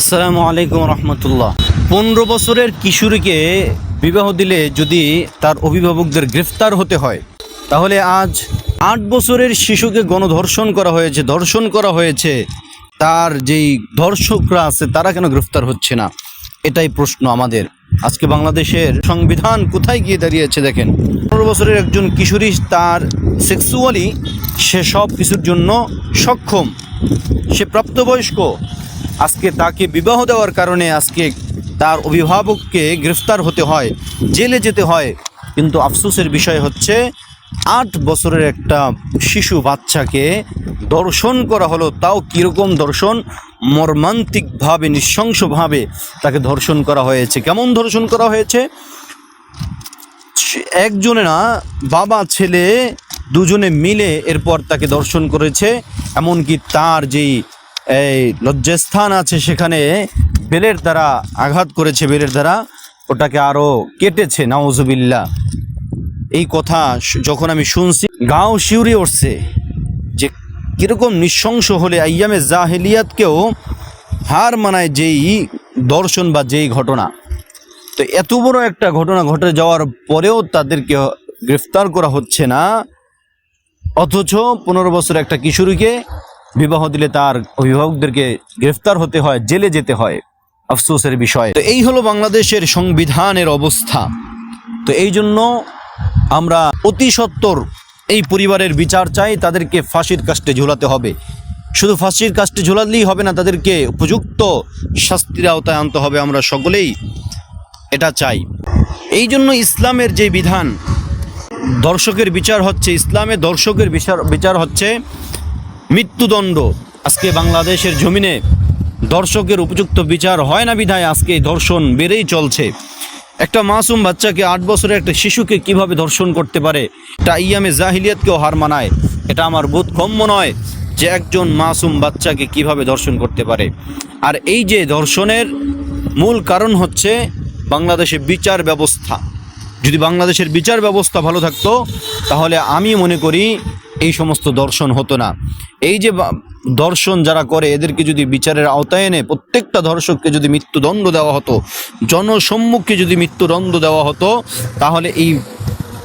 আসসালামু আলাইকুম রহমতুল্লাহ। পনেরো বছরের কিশোরীকে বিবাহ দিলে যদি তার অভিভাবকদের গ্রেফতার হতে হয়, তাহলে আজ আট বছরের শিশুকে গণধর্ষণ করা হয়েছে, ধর্ষণ করা হয়েছে। তার যেই ধর্ষকরা আছে, তারা কেন গ্রেফতার হচ্ছে না? এটাই প্রশ্ন আমাদের। আজকে বাংলাদেশের সংবিধান কোথায় গিয়ে দাঁড়িয়েছে দেখেন। পনেরো বছরের একজন কিশোরী, তার সেক্সুয়ালি সে সব কিছুর জন্য সক্ষম। সে প্রাপ্তবয়স্ক। আজকে তাকে বিবাহ দেওয়ার কারণে আজকে তার অভিভাবককে গ্রেফতার হতে হয়, জেলে যেতে হয়। কিন্তু আফসোসের বিষয় হচ্ছে, আট বছরের একটা শিশু বাচ্চাকে দর্শন করা হলো। তাও কীরকম দর্শন? মর্মান্তিকভাবে, নৃশংসভাবে তাকে ধর্ষণ করা হয়েছে। কেমন ধর্ষণ করা হয়েছে? একজনে না, বাবা, ছেলে দুজনে মিলে এরপর তাকে দর্শন করেছে। এমনকি তার যেই এই লজ্জাস্থান আছে সেখানে। বেলের দ্বারা আঘাত করেছে বেলের দ্বারা। ওটাকে আরও কেটেছে নাওজুবিল্লা এই কথা যখন আমি শুনছি, গাও শিউরে উঠছে যে কীরকম নৃশংস হলে আইয়ামে জাহেলিয়াতকেও হার মানায় যেই দর্শন বা যেই ঘটনা। তো এত বড় একটা ঘটনা ঘটে যাওয়ার পরেও তাদেরকে গ্রেফতার করা হচ্ছে না। অথচ পনেরো বছর একটা কিশোরীকে বিবাহ দিলে তার অভিভাবকদেরকে গ্রেফতার হতে হয়, জেলে যেতে হয় আফসোসের বিষয়। তো এই হলো বাংলাদেশের সংবিধানের অবস্থা। তো এই জন্য আমরা অতি সত্বর এই পরিবারের বিচার চাই, তাদেরকে ফাঁসির কাস্টে ঝোলাতে হবে। শুধু ফাঁসির কাস্টে ঝোলালেই হবে না, তাদেরকে উপযুক্ত শাস্তির আওতায় আনতে হবে আমরা সকলেই। এটা চাই। এই জন্য ইসলামের যে বিধান, দর্শকের বিচার হচ্ছে, ইসলামে দর্শকের বিচার বিচার হচ্ছে মৃত্যুদণ্ড। আজকে বাংলাদেশের জমিনে দর্শকের উপযুক্ত বিচার হয় না বিধায় আজকে ধর্ষণ বেড়েই চলছে। একটা মাসুম বাচ্চাকে আট বছরের একটা শিশুকে কীভাবে ধর্ষণ করতে পারে, এটা ইয়ামে জাহিলিয়াতকেও হার মানায়। এটা আমার বোধগম্য নয় যে একজন মাসুম বাচ্চাকে কীভাবে ধর্ষণ করতে পারে। আর এই যে ধর্ষণের মূল কারণ হচ্ছে বাংলাদেশের বিচার ব্যবস্থা। যদি বাংলাদেশের বিচার ব্যবস্থা ভালো থাকতো, তাহলে আমি মনে করি এই সমস্ত দর্শন হতো না। এই যে দর্শন যারা করে, এদেরকে যদি বিচারের আওতায় এনে প্রত্যেকটা ধর্ষককে যদি মৃত্যুদণ্ড দেওয়া হতো, জনসম্মুখে যদি মৃত্যুদণ্ড দেওয়া হতো, তাহলে এই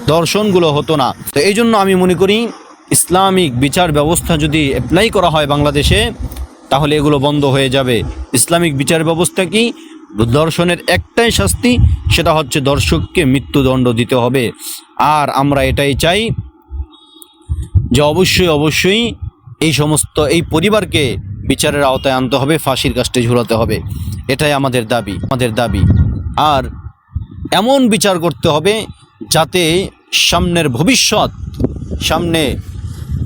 দর্শনগুলো হতো না। তো এই জন্য আমি মনে করি, ইসলামিক বিচার ব্যবস্থা যদি অ্যাপ্লাই করা হয় বাংলাদেশে, তাহলে এগুলো বন্ধ হয়ে যাবে। ইসলামিক বিচার ব্যবস্থা কি? দর্শনের একটাই শাস্তি, সেটা হচ্ছে দর্শককে মৃত্যুদণ্ড দিতে হবে। আর আমরা এটাই চাই যে অবশ্যই অবশ্যই এই সমস্ত, এই পরিবারকে বিচারের আওতায় আনতে হবে, ফাঁসির কাস্টে ঝুলাতে হবে। এটাই আমাদের দাবি আমাদের দাবি। আর এমন বিচার করতে হবে যাতে সামনের ভবিষ্যৎ, সামনে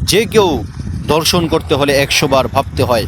যে কেউ দর্শন করতে হলে একশো বার ভাবতে হয়।